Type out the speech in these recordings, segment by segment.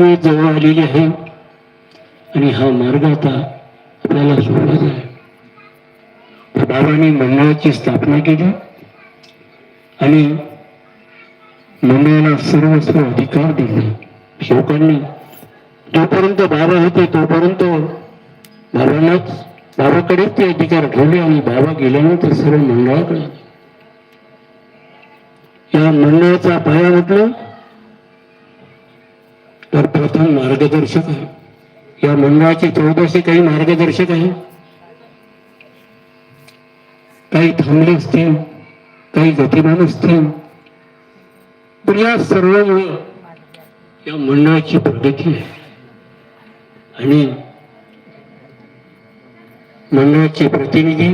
जवळ आलेली आहे. आणि हा मार्ग आता आपल्याला सोडायचा आहे. त्या बाबांनी मंडळाची स्थापना केली. आणि मंडळाला सर्वस्व अधिकार दिले. शोकांनी जोपर्यंत बाबा होते तोपर्यंत बाबांनाच बाबाकडेच ते अधिकार ठेवले आणि बाबा गेल्यानंतर सर्व मंडळाकडे. या मंडळाचा पाया म्हटलं तर प्रथम मार्गदर्शक आहे. या मंडळाचे चौदाशे काही मार्गदर्शक आहे. काही थांबले असतील काही गतिमान असतील तर या सर्वांमुळे या मंडळाची प्रगती आहे. आणि मंडळाचे प्रतिनिधी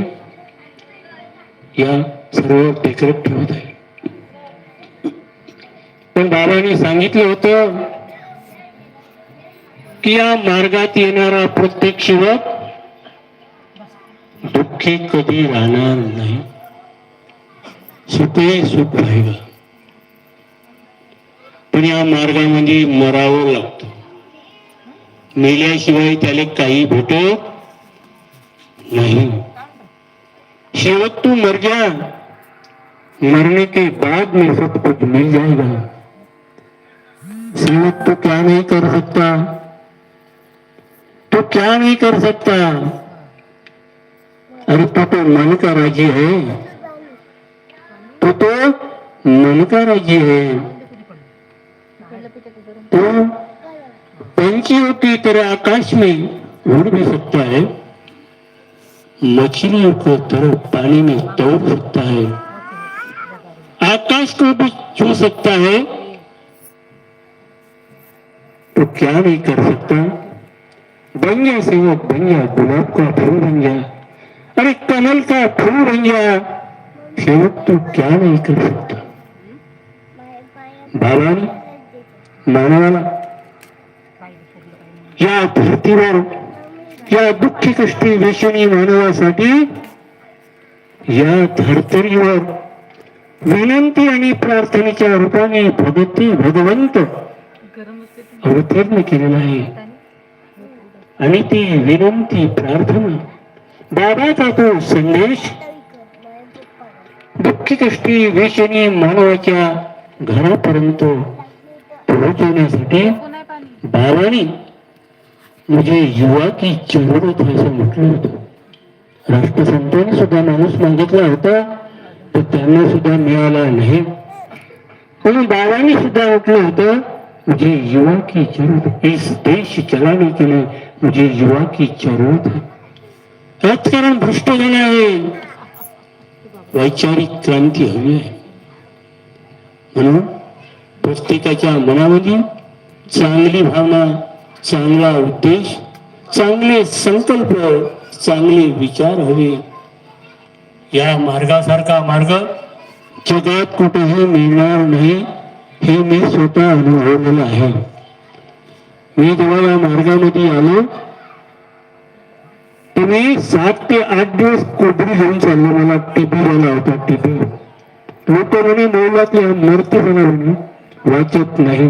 या सर्व देखरेख ठेवत आहे पण बाबांनी सांगितलं होतं या मार्गात येणारा प्रत्येक शिवक दुःखी कधी राहणार नाही. सुखे सुख राहील. पण या मार्गामध्ये मरावं लागतं. मेल्याशिवाय त्याला काही भेटत नाही. शेवट तू मर जा. मरने के बाद में सब कुछ मिल जाएगा. सेवक तो क्या नहीं कर सकता? तो क्या नहीं कर सकता? अरे तो तो मन का राज़ी है। तो तो मन का राज़ी है। तो पंछियों की तरह आकाश में, उड़ भी सकता है। मछलियों को तरह पानी में तोड़ सकता है। आकाश को भी छू सकता है। तो क्या नहीं कर सकता? बन सेवक बन गुलाब का फूल बन गया अरे कमल का फूल बन गया सेवक तो क्या नहीं कर सकता बाबाने मानवाला या धर्तीवर या दुःखी कष्टी वेशनी मानवासाठी या धर्तरीवर विनंती आणि प्रार्थनेच्या रूपाने भगती भगवंत अवतीर्ण केलेला आहे. आणि ती विनंती प्रार्थना. बाबाचा तो संदेश दुःखी कष्टी वेशनी मानवाच्या घरापर्यंत पोहोचवण्यासाठी बाबाने म्हणजे युवा की जरूरत असं म्हटलं होतं. राष्ट्रसंतांनी सुद्धा माणूस मागितला होता तर त्यांना सुद्धा मिळाला नाही. म्हणून बाबांनी सुद्धा म्हटलं होतं म्हणजे युवा की जरूरत इस देश चलाने के लिए मुझे युवा की जरूरत है। राजकारण भ्रष्ट झालं आहे वैचारिक क्रांती हवी आहे म्हणून प्रत्येकाच्या मनामध्ये चांगली भावना चांगला उद्देश चांगले संकल्प चांगले विचार हवे। या मार्गासारखा मार्ग जगात कुठेही मिळणार नाही हे मी स्वतः अनुभवलेलं आहे. मी जेव्हा या मार्गामध्ये आलो. तुम्ही सात ते आठ दिवस कोबरी घेऊन चाललो मला टीबी झाला होता टीबी लोक म्हणे मौलातली मूर्ती म्हणे वाचत नाही.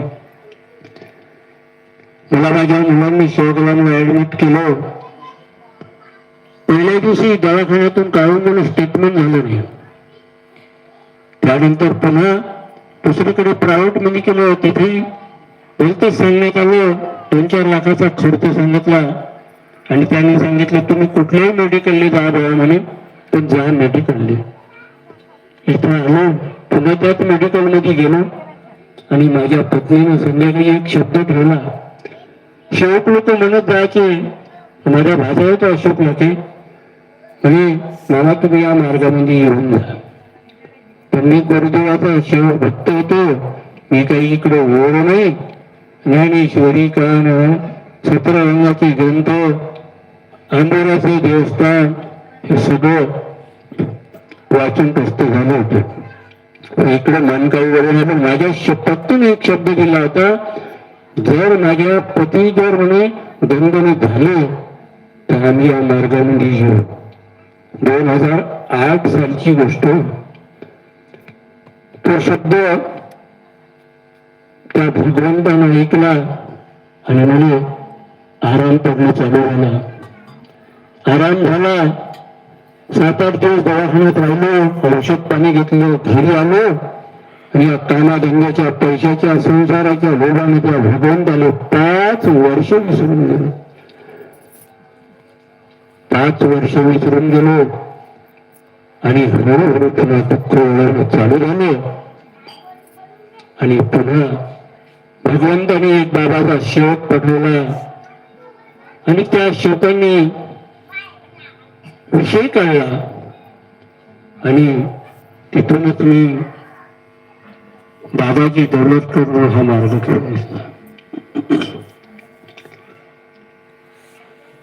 मला माझ्या मुलांनी शेवगावांना ऍडमिट केलं. पहिल्या दिवशी दवाखान्यातून काढून मला स्टेटमेंट झालं नाही. त्यानंतर पुन्हा दुसरीकडे प्रायव्हेटमध्ये केलं तिथे बोलतेच सांगण्यात आलं दोन चार लाखाचा खर्च सांगितला आणि त्यांनी सांगितलं तुम्ही कुठल्याही मेडिकलने जा बघा म्हणे पण जा मेडिकलने इथं आलो पुन्हा त्याच मेडिकलमध्ये गेलो आणि माझ्या पत्नीनं संध्याकाळी एक शब्द ठेवला. शेवट लोक म्हणत जायचे माझ्या भाषा होतो अशोक लोके म्हणे मला तुम्ही या मार्गामध्ये येऊन जा. पण मी गुरुदेवाचा शेवट भक्त होतो मी काही इकडे ओढ नाही ज्ञानेश्वरी कान सतरा ग्रंथ आंबोराचे देवस्थान हे सगळं वाचून कष्ट झालं होतं. इकडे मन वगैरे पण माझ्या शब्दातून एक शब्द दिला होता जर माझ्या पती जर म्हणे बंधन झाले तर आम्ही या मार्गामध्ये येऊ दोन हजार आठ सालची गोष्ट. तो शब्द त्या भूग्रंथानं ऐकला आणि मला आराम पडणं चालू झाला. आराम झाला. सात आठ दिवस दवाखान्यात राहिलो औषध पाणी घेतलं घरी आलो आणि या कामाधंद्याच्या पैशाच्या संसाराच्या लोभाने त्या भगवंत आले पाच वर्ष विसरून गेलो. पाच वर्ष विसरून गेलो. आणि हळूहळू पुन्हा दुःख ओळखणं चालू झाले. आणि पुन्हा भगवंताने एक बाबाचा शोक पडलेला आणि त्या शेवटांनी विषय कळला आणि तिथूनच मी बाबाची दौलत करून हा मार्ग ठरवला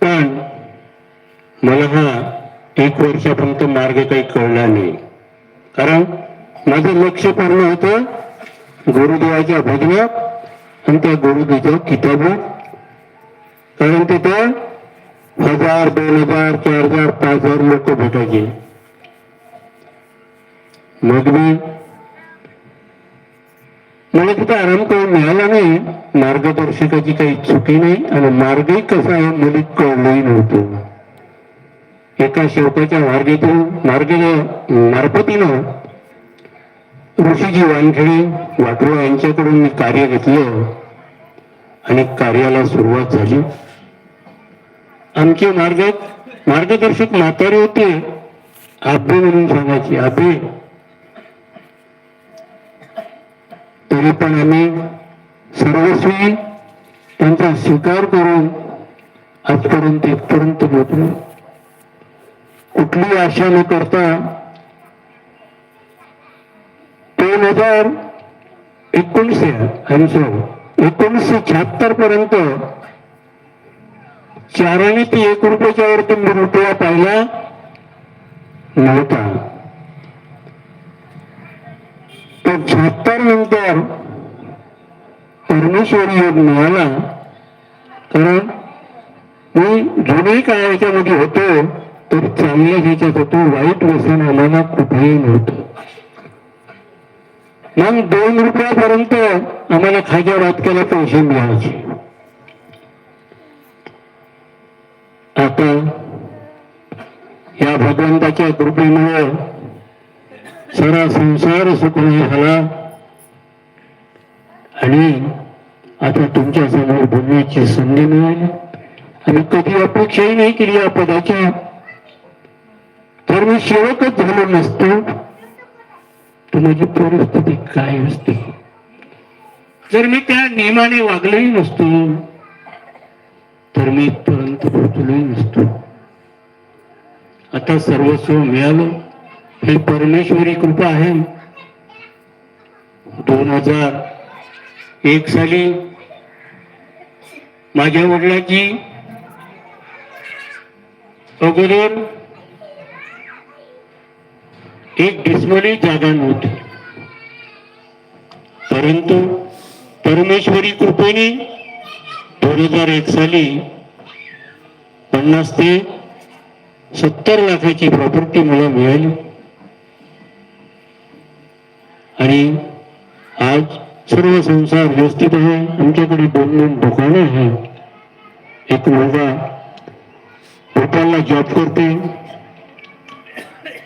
पण मला हा एक वर्षापर्यंत मार्ग काही कळला नाही. कारण माझं लक्ष पूर्ण होतं गुरुदेवाच्या भजनात आणि त्या गुरुदेवाच्या किताबात कारण तिथं हजार दोन हजार चार हजार पाच हजार लोक भेटायचे. मग मी मला तिथं आराम करून मिळाला नाही. मार्गदर्शकाची काही चुकी नाही आणि मार्गही कसा आहे मुली कळलंही नव्हतं. एका शेवटाच्या मार्गेतून मार्ग मार्फतीनं ऋषीजी वानखेडे वाटोळा यांच्याकडून मी कार्य घेतलं आणि कार्याला सुरुवात झाली. आमचे मार्ग मार्गदर्शक म्हातारे होते आबे म्हणून सांगायचे आबे तरी पण आम्ही सर्वस्वी त्यांचा स्वीकार करून आजपर्यंत इथपर्यंत पोहोचलो. कुठली आशा न करता दोन हजार एकोणीसशे ऐंशी एकोणीसशे शहात्तर पर्यंत चाराने ती एक रुपयाच्या वर तुम्ही रुपया पाहिला नव्हता. तर शहात्तर नंतर परमेश्वर योग मिळाला. कारण मी जुन्याही काळाच्यामध्ये होतो तर चांगल्या ह्याच्यात होतो. वाईट व्यसन आम्हाला कुठेही नव्हतं. मग दोन रुपयापर्यंत आम्हाला खाज्या वाटक्याला पैसे मिळायचे. आता या भगवंताच्या कृपेमुळे सारा संसार सुखमय झाला आणि आता तुमच्यासमोर बोलण्याची संधी मिळाली. आणि कधी अपेक्षाही नाही केली या पदाची. तर मी सेवकच झालो नसतो. तर माझी परिस्थिती काय असते? जर मी त्या नियमाने वागलोही नसतो तर मी इथपर्यंत पोहोचलोही नसतो. आता सर्वस्व मिळालं ही परमेश्वरी कृपा आहे. दोन हजार एक साली माझ्या वडिलाची अगोदर एक डिस्मली जागा नव्हती. परंतु परमेश्वरी कृपेने दोन हजार एक साली पन्नास ते सत्तर लाखाची प्रॉपर्टी मला मिळाली. आणि आज सर्व संसार व्यवस्थित आहे. आमच्याकडे दोन दोन दुकानं आहेत. एक मुलगा भोपाळला जॉब करते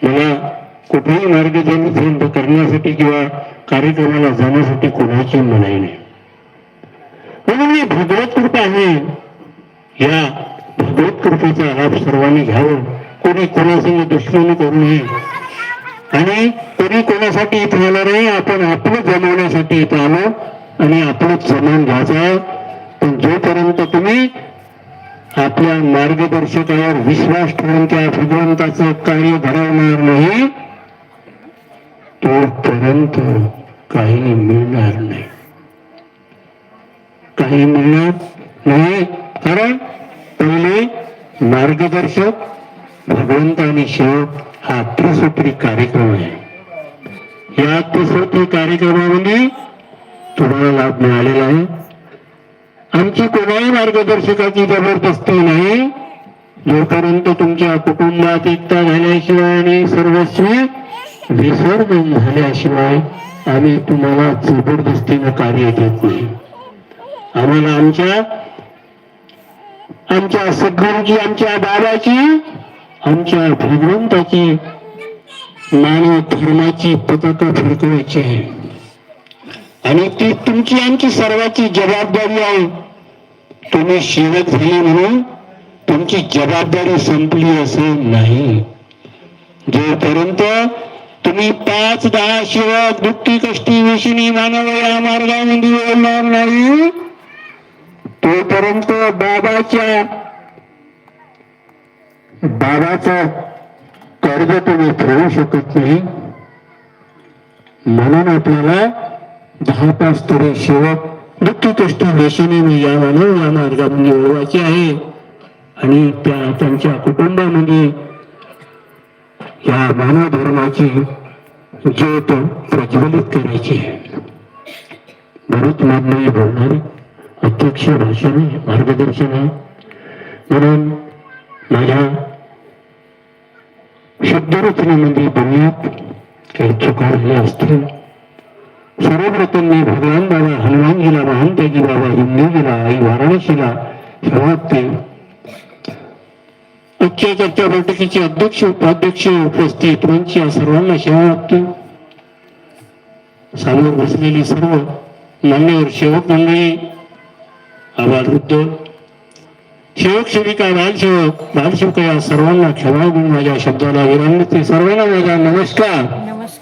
मला कुठेही मार्गदर्शन करण्यासाठी किंवा कार्यक्रमाला जाण्यासाठी कोणाची मनाई नाही. म्हणून ही भगवत कृपा आहे. या भगवत कृपेचा लाभ सर्वांनी घ्यावं. कोणी कोणासंग दुश्मनी करू नये. आणि कोणी कोणासाठी इथं येणार नाही आपण आपलं जमवण्यासाठी इथं आलो आणि आपलंच जमान घ्यायचं पण जोपर्यंत तुम्ही आपल्या मार्गदर्शकावर विश्वास ठेवून त्या भगवंताचं कार्य घडवणार नाही तोपर्यंत काही मिळणार नाही. काही मिळणार नाही. कारण पहिले मार्गदर्शक भगवंत आणि शिव हा त्रिसूत्री कार्यक्रम आहे. या त्रिसूत्री कार्यक्रमामध्ये तुम्हाला लाभ मिळालेला आहे. आमची कोणाही मार्गदर्शकाची जबरदस्ती नाही. जोपर्यंत तुमच्या कुटुंबात एकता झाल्याशिवाय आणि सर्वस्वी विसर्जन झाल्याशिवाय आम्ही तुम्हाला जबरदस्तीनं कार्य देत नाही. आम्हाला आमच्या आमच्या सद्गुरूची आमच्या बाबाची आमच्या भगवंताची मानव धर्माची पताका फडकवायची आहे. आणि ती तुमची आमची सर्वांची जबाबदारी आहे. तुम्ही सेवक झाले म्हणून तुमची जबाबदारी संपली असं नाही. जोपर्यंत तुम्ही पाच दहा सेवक दुःखी कष्टी विषणी मानव या मार्गामध्ये येणार नाही. तोपर्यंत बाबाच्या बाबाचा कर्ज तुम्ही फेडू शकत नाही. म्हणून आपल्याला दहा पाच तरी सेवक दुःखी कष्ट देशाने या मानव या मार्गामध्ये ओळवायचे आहे. आणि त्या त्यांच्या कुटुंबामध्ये या मानव धर्माची ज्योत प्रज्वलित करायची. भरत बरेच बोलणारे अध्यक्ष भाषण आहे मार्गदर्शन आहे म्हणून माझ्या शब्दरचनेमध्ये म्हणजे बोलण्यात काही चुका झाल्या असतील सर्वप्रथम मी भगवान बाबा हनुमानजीला महानतेजी बाबा हिंदूजीला आई वाराणसीला सर्वात ते उच्च चर्चा बैठकीचे अध्यक्ष उपाध्यक्ष उपस्थित मंच या सर्वांना सेवा वाटतो समोर बसलेली सर्व मान्यवर सेवक मंडळी आवाज वृद्ध. सेवक सेविका बालसेवक बालसेवक या सर्वांना क्षमा गुण माझ्या शब्दाला विराम सर्वांना माझा नमस्कार. नमस्कार.